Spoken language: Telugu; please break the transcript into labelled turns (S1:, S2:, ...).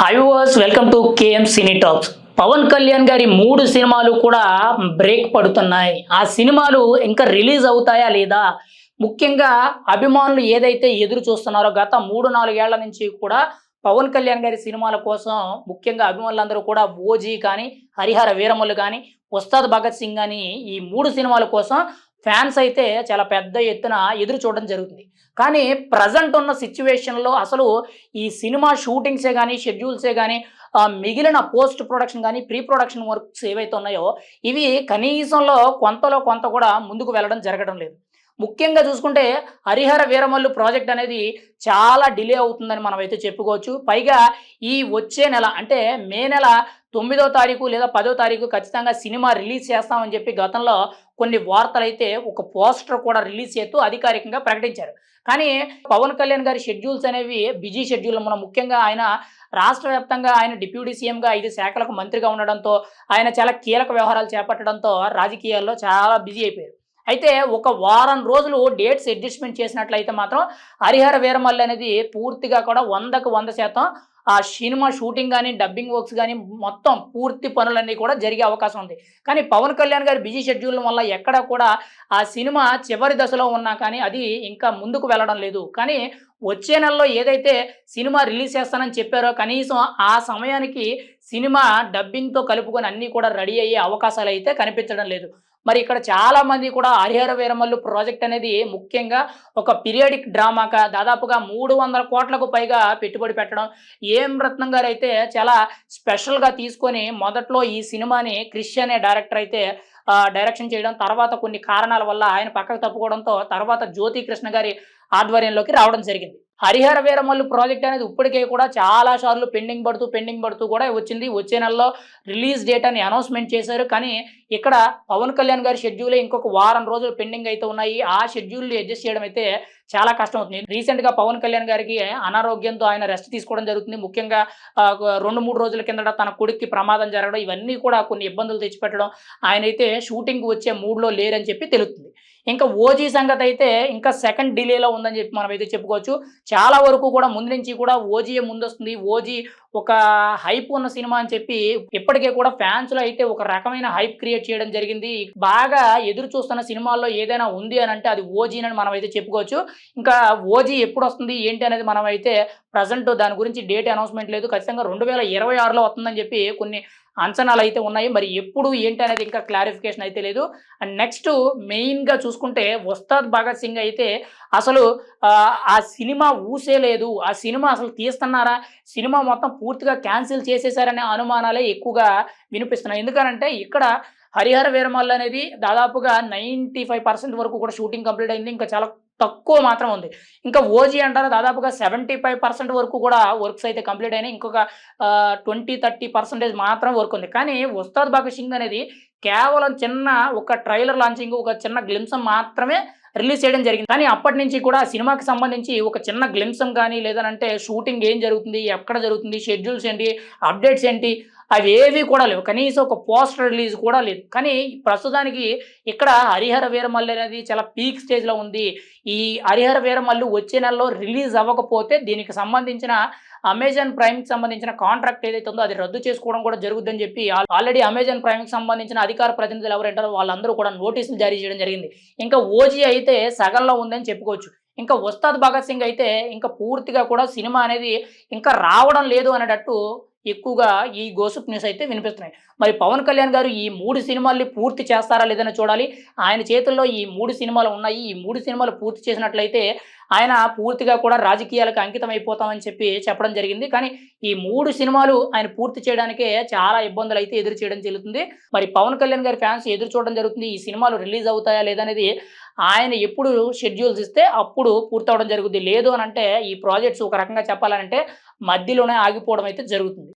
S1: High was welcome to KM cine talks Pawan Kalyan గారి మూడు సినిమాలు కూడా బ్రేక్ పడుతున్నాయి. ఆ సినిమాలు ఇంకా రిలీజ్ అవుతాయా లేదా? ముఖ్యంగా అభిమానులు ఏదైతే ఎదురు చూస్తున్నారో గత మూడు నాలుగేళ్ళ నుంచి కూడా పవన్ కళ్యాణ్ గారి సినిమాల కోసం ముఖ్యంగా అభిమానులందరూ కూడా ఓజీ కానీ హరిహర వీరములు కానీ ఉస్తాద్ భగత్ సింగ్ కానీ ఈ మూడు సినిమాల కోసం ఫ్యాన్స్ అయితే చాలా పెద్ద ఎత్తున ఎదురు చూడడం జరుగుతుంది. కానీ ప్రజెంట్ ఉన్న సిచ్యువేషన్లో అసలు ఈ సినిమా షూటింగ్సే కానీ షెడ్యూల్సే కానీ మిగిలిన పోస్ట్ ప్రొడక్షన్ కానీ ప్రీ ప్రొడక్షన్ వర్క్స్ ఏవైతే ఉన్నాయో ఇవి కనీసంలో కొంతలో కొంత కూడా ముందుకు వెళ్ళడం జరగడం లేదు. ముఖ్యంగా చూసుకుంటే హరిహర వీరమల్లు ప్రాజెక్ట్ అనేది చాలా డిలే అవుతుందని మనం అయితే చెప్పుకోవచ్చు. పైగా ఈ వచ్చే నెల అంటే మే నెల తొమ్మిదో తారీఖు లేదా పదో తారీఖు ఖచ్చితంగా సినిమా రిలీజ్ చేస్తామని చెప్పి గతంలో కొన్ని వార్తలు అయితే ఒక పోస్టర్ కూడా రిలీజ్ చేస్తూ అధికారికంగా ప్రకటించారు. కానీ పవన్ కళ్యాణ్ గారి షెడ్యూల్స్ అనేవి బిజీ షెడ్యూల్. మనం ముఖ్యంగా ఆయన రాష్ట్ర వ్యాప్తంగా ఆయన డిప్యూటీ సీఎంగా ఐదు శాఖలకు మంత్రిగా ఉండడంతో ఆయన చాలా కీలక వ్యవహారాలు చేపట్టడంతో రాజకీయాల్లో చాలా బిజీ అయిపోయారు. అయితే ఒక వారం రోజులు డేట్స్ అడ్జస్ట్మెంట్ చేసినట్లయితే మాత్రం హరిహర వీరమల్లి అనేది పూర్తిగా కూడా వందకు వంద శాతం ఆ సినిమా షూటింగ్ కానీ డబ్బింగ్ వర్క్స్ కానీ మొత్తం పూర్తి పనులన్నీ కూడా జరిగే అవకాశం ఉంది. కానీ పవన్ కళ్యాణ్ గారి బిజీ షెడ్యూల్ వల్ల ఎక్కడ కూడా ఆ సినిమా చివరి దశలో ఉన్నా కానీ అది ఇంకా ముందుకు వెళ్ళడం లేదు. కానీ వచ్చే నెలలో ఏదైతే సినిమా రిలీజ్ చేస్తానని చెప్పారో కనీసం ఆ సమయానికి సినిమా డబ్బింగ్తో కలుపుకొని అన్నీ కూడా రెడీ అయ్యే అవకాశాలు అయితే కనిపించడం లేదు. మరి ఇక్కడ చాలా మంది కూడా హరిహర వీరమల్లు ప్రాజెక్ట్ అనేది ముఖ్యంగా ఒక పీరియడిక్ డ్రామాగా దాదాపుగా మూడు వందల కోట్లకు పైగా పెట్టుబడి పెట్టడం. ఏం రత్నం గారు అయితే చాలా స్పెషల్గా తీసుకొని మొదట్లో ఈ సినిమాని క్రిష్ అనే డైరెక్టర్ అయితే డైరెక్షన్ చేయడం తర్వాత కొన్ని కారణాల వల్ల ఆయన పక్కకు తప్పుకోవడంతో తర్వాత జ్యోతి కృష్ణ గారి ఆధ్వర్యంలోకి రావడం జరిగింది. హరిహర వీరమల్లు ప్రాజెక్ట్ అనేది ఇప్పటికే కూడా చాలా సార్లు పెండింగ్ పడుతూ పెండింగ్ పడుతూ కూడా వచ్చింది. వచ్చే నెలలో రిలీజ్ డేట్ అని అనౌన్స్మెంట్ చేశారు. కానీ ఇక్కడ పవన్ కళ్యాణ్ గారి షెడ్యూలే ఇంకొక వారం రోజులు పెండింగ్ అయితే ఉన్నాయి. ఆ షెడ్యూల్ అడ్జస్ట్ చేయడం అయితే చాలా కష్టం అవుతుంది. రీసెంట్గా పవన్ కళ్యాణ్ గారికి అనారోగ్యంతో ఆయన రెస్ట్ తీసుకోవడం జరుగుతుంది. ముఖ్యంగా రెండు మూడు రోజుల కిందట తన కొడుక్కి ప్రమాదం జరగడం ఇవన్నీ కూడా కొన్ని ఇబ్బందులు తెచ్చిపెట్టడం ఆయన అయితే షూటింగ్ వచ్చే మూడ్లో లేరని చెప్పి తెలుస్తుంది. ఇంకా ఓజీ సంగతి అయితే ఇంకా సెకండ్ డిలేలో ఉందని చెప్పి మనం అయితే చెప్పుకోవచ్చు. చాలా వరకు కూడా ముందు నుంచి కూడా ఓజీఏ ముందు వస్తుంది ఓజీ ఒక హైప్ ఉన్న సినిమా అని చెప్పి ఇప్పటికే కూడా ఫ్యాన్స్లో అయితే ఒక రకమైన హైప్ క్రియేట్ చేయడం జరిగింది. బాగా ఎదురు చూస్తున్న సినిమాల్లో ఏదైనా ఉంది అని అంటే అది ఓజీ అని మనం అయితే చెప్పుకోవచ్చు. ఇంకా ఓజీ ఎప్పుడు వస్తుంది ఏంటి అనేది మనం అయితే ప్రజెంట్ దాని గురించి డేట్ అనౌన్స్మెంట్ లేదు. ఖచ్చితంగా రెండు వేల ఇరవై ఆరులో వస్తుందని చెప్పి కొన్ని అంచనాలు అయితే ఉన్నాయి. మరి ఎప్పుడు ఏంటి అనేది ఇంకా క్లారిఫికేషన్ అయితే లేదు. అండ్ నెక్స్ట్ మెయిన్గా చూసుకుంటే ఉస్తాద్ భగత్ సింగ్ అయితే అసలు ఆ, ఆ సినిమా ఊసే లేదు. ఆ సినిమా అసలు తీస్తున్నారా? సినిమా మొత్తం పూర్తిగా క్యాన్సిల్ చేసేసారనే అనుమానాలే ఎక్కువగా వినిపిస్తున్నాయి. ఎందుకనంటే ఇక్కడ హరిహర వీరమల్ అనేది దాదాపుగా నైంటీ ఫైవ్ పర్సెంట్ వరకు కూడా షూటింగ్ కంప్లీట్ అయింది. ఇంకా చాలా తక్కువ మాత్రం ఉంది. ఇంకా ఓజీ అంటారా దాదాపుగా సెవెంటీ ఫైవ్ పర్సెంట్ వరకు కూడా వర్క్స్ అయితే కంప్లీట్ అయినాయి. ఇంకొక ట్వంటీ థర్టీ పర్సెంటేజ్ మాత్రం వర్క్ ఉంది. కానీ ఉస్తాద్ భగత్ సింగ్ అనేది కేవలం చిన్న ఒక ట్రైలర్ లాంచింగ్ ఒక చిన్న గ్లిమ్సం మాత్రమే రిలీజ్ చేయడం జరిగింది. కానీ అప్పటి నుంచి కూడా సినిమాకి సంబంధించి ఒక చిన్న గ్లిమ్సం కానీ లేదనంటే షూటింగ్ ఏం జరుగుతుంది ఎక్కడ జరుగుతుంది షెడ్యూల్స్ ఏంటి అప్డేట్స్ ఏంటి అవి ఏవి కూడా లేవు. కనీసం ఒక పోస్టర్ రిలీజ్ కూడా లేదు. కానీ ప్రస్తుతానికి ఇక్కడ హరిహర వీరమల్లి అనేది చాలా పీక్ స్టేజ్లో ఉంది. ఈ హరిహర వీరమల్లు వచ్చే నెలలో రిలీజ్ అవ్వకపోతే దీనికి సంబంధించిన అమెజాన్ ప్రైమ్కి సంబంధించిన కాంట్రాక్ట్ ఏదైతే ఉందో అది రద్దు చేసుకోవడం కూడా జరుగుద్దని చెప్పి ఆల్రెడీ అమెజాన్ ప్రైమ్కి సంబంధించిన అధికార ప్రతినిధులు ఎవరంటారో వాళ్ళందరూ కూడా నోటీసులు జారీ చేయడం జరిగింది. ఇంకా ఓజీ అయితే సగంలో ఉందని చెప్పుకోవచ్చు. ఇంకా ఉస్తాద్ భగత్ సింగ్ అయితే ఇంకా పూర్తిగా కూడా సినిమా అనేది ఇంకా రావడం లేదు అనేటట్టు ఎక్కువగా ఈ గోసుప్ న్యూస్ అయితే వినిపిస్తున్నాయి. మరి పవన్ కళ్యాణ్ గారు ఈ మూడు సినిమాల్ని పూర్తి చేస్తారా లేదని చూడాలి. ఆయన చేతుల్లో ఈ మూడు సినిమాలు ఉన్నాయి. ఈ మూడు సినిమాలు పూర్తి చేసినట్లయితే ఆయన పూర్తిగా కూడా రాజకీయాలకు అంకితం అయిపోతామని చెప్పి చెప్పడం జరిగింది. కానీ ఈ మూడు సినిమాలు ఆయన పూర్తి చేయడానికే చాలా ఇబ్బందులు అయితే ఎదురు చేయడం జరుగుతుంది. మరి పవన్ కళ్యాణ్ గారి ఫ్యాన్స్ ఎదురు చూడడం జరుగుతుంది. ఈ సినిమాలు రిలీజ్ అవుతాయా లేదనేది ఆయన ఎప్పుడు షెడ్యూల్స్ ఇస్తే అప్పుడు పూర్తవడం జరుగుతుంది లేదు అని అంటే ఈ ప్రాజెక్ట్స్ ఒక రకంగా చెప్పాలంటే మధ్యలోనే ఆగిపోవడం అయితే జరుగుతుంది.